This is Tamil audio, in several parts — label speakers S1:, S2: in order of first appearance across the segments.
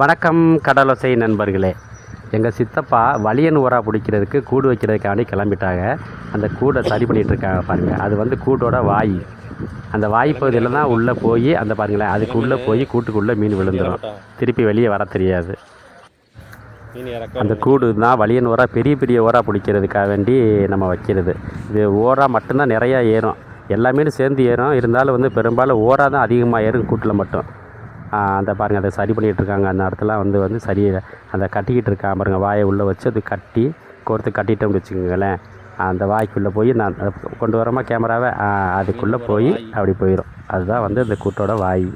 S1: வணக்கம் கடலோசை நண்பர்களே. எங்கள் சித்தப்பா வலியன் உரா பிடிக்கிறதுக்கு கூடு வைக்கிறதுக்காண்டி கிளம்பிட்டாங்க. அந்த கூடை சரி பண்ணிட்டு இருக்காங்க பாருங்கள் அது வந்து கூட்டோட வாய். அந்த வாய் பகுதியில் தான் உள்ளே போய் அந்த பாருங்களேன் அதுக்கு உள்ளே போய் கூட்டுக்குள்ளே மீன் விழுந்துடும் திருப்பி வெளியே வர தெரியாது. அந்த கூடு தான் வலியன் ஓரா பெரிய பெரிய ஓரா பிடிக்கிறதுக்காக வேண்டி நம்ம வைக்கிறது. இது ஓரா மட்டும்தான் நிறையா ஏறும். எல்லா மீனும் சேர்ந்து ஏறும். இருந்தாலும் வந்து பெரும்பாலும் ஓரா தான் அதிகமாக ஏறும் கூட்டில் மட்டும். அந்த பாருங்கள் அதை சரி பண்ணிகிட்டு இருக்காங்க. அந்த இடத்துல வந்து வந்து சரி அந்த கட்டிக்கிட்டு இருக்கான் பாருங்கள் வாயை உள்ளே வச்சு அது கட்டி கோர்த்து கட்டிட்டோம்னு வச்சுக்கோங்களேன். அந்த வாய்க்குள்ளே போய் நான் கொண்டு வரமா கேமராவை? அதுக்குள்ளே போய் அப்படி போயிடும் அதுதான் வந்து இந்த கூட்டோட வாய்.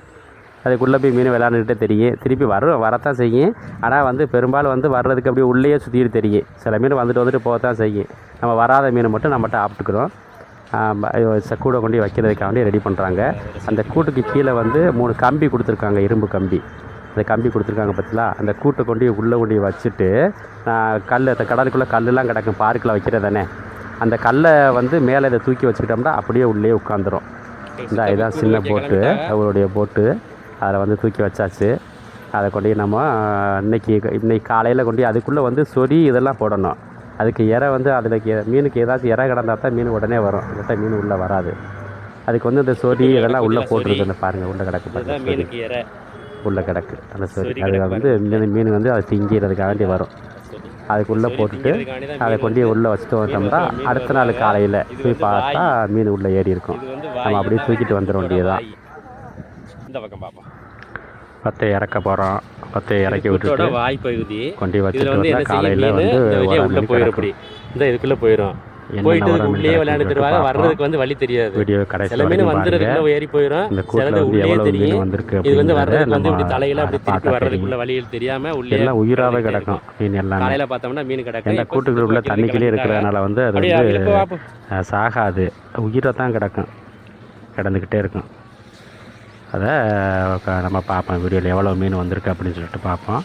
S1: அதுக்குள்ளே போய் மீன் விளாண்டுக்கிட்டே தெரியும். திருப்பி வரும் வரத்தான் செய்யும். ஆனால் வந்து பெரும்பாலும் வந்து வர்றதுக்கு அப்படியே உள்ளேயே சுற்றிட்டு தெரியும். சில மீன் வந்துட்டு வந்துட்டு போகத்தான் செய்யும். நம்ம வராத மீனை மட்டும் நம்மகிட்ட ஆப்பிட்டுக்கிறோம் கூடை கொண்டு வைக்கிறதுக்காண்டி ரெடி பண்ணுறாங்க அந்த கூட்டுக்கு கீழே வந்து மூணு கம்பி கொடுத்துருக்காங்க இரும்பு கம்பி. அந்த கம்பி கொடுத்துருக்காங்க பார்த்தீங்களா அந்த கூட்டை கொண்டு உள்ளே கொண்டு வச்சுட்டு கல் அந்த கடலுக்குள்ளே கல்லெலாம் கிடக்கும் பார்க்கில் வைக்கிறது தானே. அந்த கல்லை வந்து மேலே இதை தூக்கி வச்சுக்கிட்டோம்னா அப்படியே உள்ளே உட்காந்துரும். இந்த இதான் சின்ன போட்டு அவருடைய போட்டு அதில் வந்து தூக்கி வச்சாச்சு. அதை கொண்டு நம்ம இன்றைக்கி இன்னைக்கு காலையில் கொண்டு அதுக்குள்ளே வந்து சொறி இதெல்லாம் போடணும். அதுக்கு இறை வந்து அதில் மீனுக்கு ஏதாச்சும் இறை கிடந்தா தான் மீன் உடனே வரும். இல்லாட்டா மீன் உள்ளே வராது. அதுக்கு வந்து இந்த சொறி இதெல்லாம் உள்ளே போட்டுருக்கு இந்த பாருங்கள் உள்ளே கிடக்கு பாருங்க
S2: அதுதான் மீனுக்கு இற.
S1: உள்ளே கிடக்கு அந்த சொறி. அது வந்து மீன் மீன் வந்து அதை திங்கிறதுக்காண்டி வரும். அதுக்குள்ளே போட்டுட்டு அதை கொண்டு உள்ளே வச்சுட்டு வந்தோம்னா அடுத்த நாள் காலையில் போய் பார்த்தா மீன் உள்ளே ஏறி இருக்கும். நம்ம அப்படியே தூக்கிட்டு வந்துட.
S2: இந்த பக்கம் பாப்போம்.
S1: பத்தை இறக்க போகிறோம் பத்தை இறக்கி விட்டுட்டு
S2: வாய் பகுதி
S1: கொண்டு வச்சுட்டு
S2: வந்து
S1: காலையில் வந்து
S2: இந்த உள்ள போயிடும் இப்படி. இந்த இதுக்குள்ள போயிடும் போயிட்டு உள்ளே விளையாண்டு தருவாங்க வர்றதுக்கு வந்து வழி தெரியாது.
S1: வீடியோ கடைசி
S2: சில மீன் வந்துறதுக்குள்ள ஏறி போயிடும்
S1: இந்த
S2: சிலது உள்ளே தெரியும்.
S1: வந்திருக்கு
S2: இது வந்து வர்றதுக்கு வந்து இப்படி தலையில அப்படி திருப்பி வர்றதுக்குள்ள. வழியில் தெரியாம உள்ளே
S1: எல்லாம்
S2: வந்துட்டே
S1: கிடக்கும் மீன் எல்லாமே.
S2: காலையில பார்த்தோம்னா மீன் கிடக்கும். இப்ப
S1: கூட்டுக்குள்ள தண்ணிக்குள்ளே. இருக்கிறதுனால வந்து அது வந்து சாகாது. உயிரை தான் கிடக்கும். கிடந்துக்கிட்டே இருக்கும். அதை நம்ம பார்ப்போம். வீடியோவில் எவ்வளோ மீன் வந்திருக்கு அப்படின்னு சொல்லிட்டு பார்ப்போம்.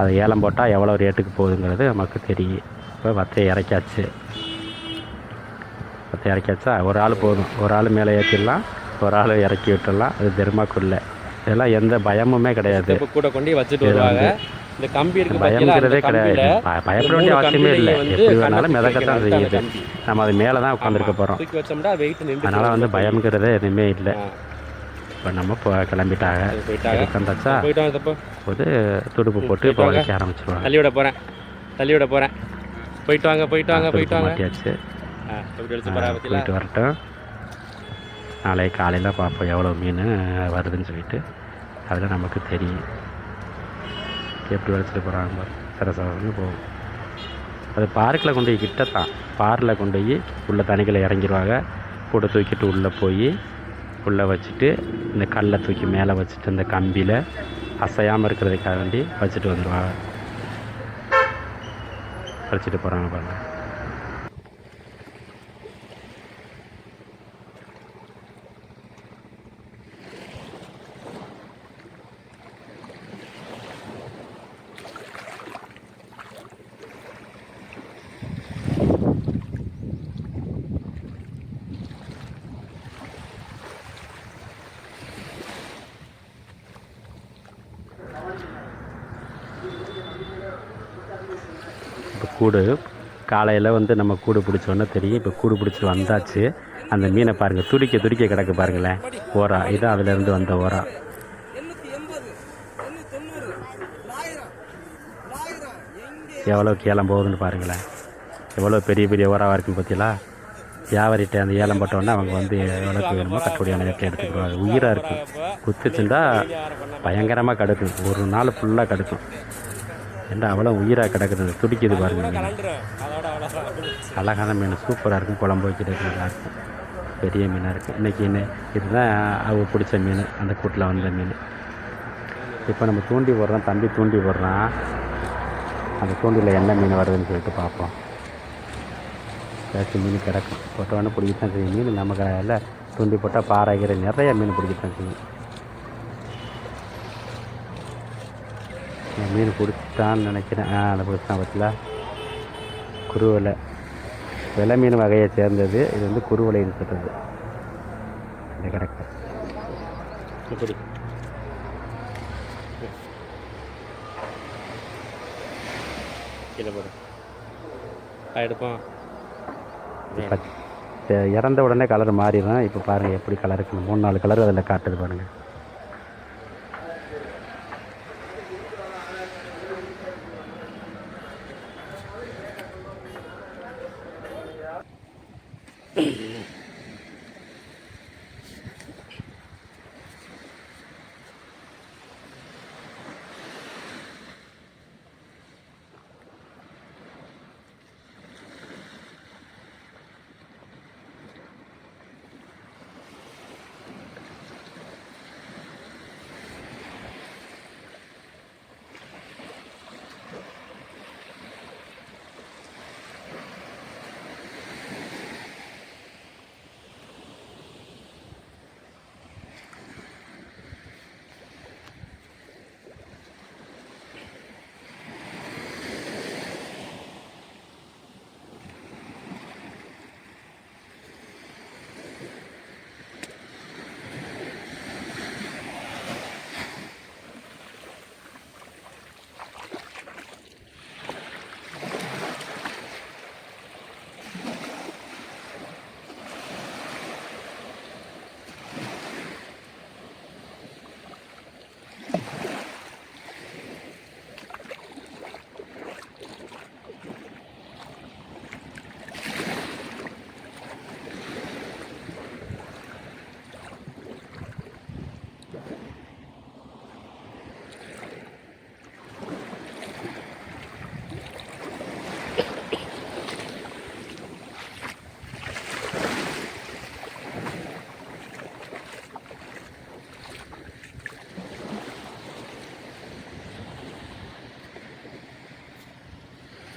S1: அதை ஏலம் போட்டால் எவ்வளோ ரேட்டுக்கு போகுதுங்கிறது நமக்கு தெரியும். இப்போ வத்தையை இறக்காச்சு வத்தை இறக்காச்சா ஒரு ஆள் போதும். ஒரு ஆள் மேலே ஏற்றிடலாம் ஒரு ஆள் இறக்கி விட்டுடலாம். அது தெர்மாக்குள்ள. இதெல்லாம் எந்த பயமுமே கிடையாது.
S2: கூட கொண்டு வச்சுட்டு வருவாங்க. இந்த கம்பி இருக்கு அந்த
S1: கிடையாது. பயப்பட வேண்டிய அவசியமே இல்லை. எப்படி வேணாலும்
S2: தூக்கி
S1: மிதக்கத்தான். செய்யுது. நம்ம அது மேலே தான் உட்காந்துருக்க போகிறோம் அதனால் வந்து பயம்ங்கிறதே எதுவுமே இல்லை. இப்போ நம்ம இப்போ கிளம்பிட்டாங்க.
S2: போயிட்டாங்க.
S1: உட்காந்தாச்சா
S2: போயிட்டு வாங்க தப்போ
S1: போது துடுப்பு போட்டு இப்போ வைக்க ஆரம்பிச்சிருவாங்க.
S2: தள்ளி விட போறேன். தள்ளி விட போறேன். போயிட்டு வாங்க போயிட்டு வாங்க போயிட்டு
S1: துடுப்பு
S2: வாங்க.
S1: மாட்டியாச்சு.
S2: ஆ, எப்படி அடிச்சு போறா பத்தியில
S1: போயிட்டு வரட்டும். நாளைக்கு காலையில் பார்ப்போம் எவ்வளோ மீன் வருதுன்னு சொல்லிட்டு. அதில் நமக்கு தெரியும். எப்படி வச்சுட்டு போகிறாங்க சரசரன்னு போகும். அது பார்க்கில் கொண்டு போய் கிட்ட தான் பாரில் கொண்டு போய் உள்ள தண்ணிக்குள்ள இறங்கிடுவாங்க கூட தூக்கிட்டு உள்ளே போய் உள்ளே வச்சுட்டு இந்த கல்லை தூக்கி மேலே வச்சுட்டு இந்த கம்பியில் அசையாமல் இருக்கிறதுக்காக வேண்டி வச்சுட்டு வந்துடுவாங்க வச்சுட்டு போகிறாங்க பாருங்கள் இப்போ கூடு. காலையில் வந்து நம்ம கூடு பிடிச்சோன்னே தெரியும். இப்போ கூடு பிடிச்சி வந்தாச்சு. அந்த மீனை பாருங்கள் துடிக்க துடிக்க கிடக்கு பாருங்களேன். ஓரா. இது அதுலேருந்து வந்த ஓரா. எவ்வளோ கேளம் போகுதுன்னு பாருங்களேன். எவ்வளோ பெரிய பெரிய ஓராவாக இருக்குன்னு பார்த்தீங்களா? வியாபாரிட்ட அந்த ஏலம் போட்டோன்னே அவங்க வந்து எவ்வளோக்கு வேணுமோ கட்டுப்படியான ரேட்டில் எடுத்துக்கிடுவாங்க உயிராக இருக்கும். குத்துச்சுண்டா பயங்கரமாக கிடக்கும். ஒரு நாள் ஃபுல்லாக கிடக்கும். ஏண்டா அவ்வளோ உயிராக கிடக்குது? துடிக்குது பாருங்க மீன் அழகான மீன் சூப்பராக இருக்கும். குழம்பு வைக்கிறதுக்கு நல்லாயிருக்கும் பெரிய மீனாக இருக்குது இன்றைக்கி என்ன? இதுதான் அவ பிடிச்ச மீன் அந்த கூட்டில் வந்த மீன். இப்போ நம்ம தூண்டி போடுறோம். தம்பி தூண்டி போடுறான். அந்த தூண்டியில் என்ன மீன் வருதுன்னு சொல்லிட்டு பார்ப்போம். ஏதாச்சும் மீன் கிடக்கும். போட்டோன்னு பிடிக்கத்தான் செய்யும். மீன் நம்ம கடையில் தூண்டி போட்டால் பாறைகிற நிறைய மீன் பிடிக்கத்தான் செய்யும். நான் மீன் பிடிச்சான்னு நினைக்கிறேன். ஆ அதை பிடிச்சான் பற்றில குருவலை. வெலை மீன் வகையை சேர்ந்தது. இது வந்து குருவலைன்னு சொல்கிறது இந்த கிடக்கு.
S2: கீழே எடுப்போம்.
S1: இப்போ இறந்த உடனே கலர் மாறிடும் இப்போ பாருங்கள் எப்படி கலர் இருக்குன்னு. மூணு நாலு கலர் அதில் காட்டுது பாருங்கள் Mm-hmm.